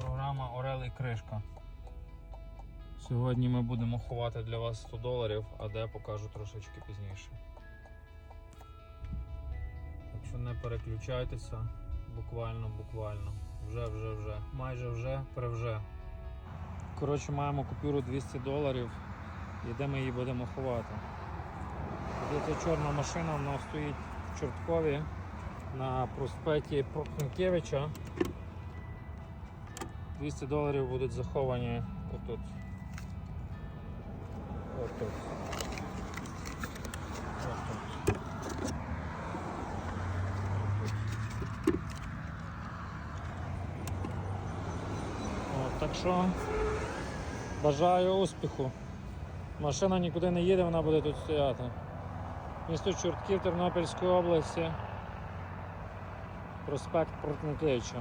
програма Орел і Кришка. Сьогодні ми будемо ховати для вас 100 доларів, а де покажу трошечки пізніше. Так що не переключайтеся, буквально, буквально. Вже, вже, вже. Майже вже, превже. Коротше, маємо купюру 200 доларів і де ми її будемо ховати. Ця чорна машина, вона стоїть в Чорткові на проспекті Портникевича. 200 доларів будуть заховані отут. Отут. Отут. От, так що бажаю успіху. Машина нікуди не їде, вона буде тут стояти. Місто Чортків Тернопільської області. Проспект Портникевича.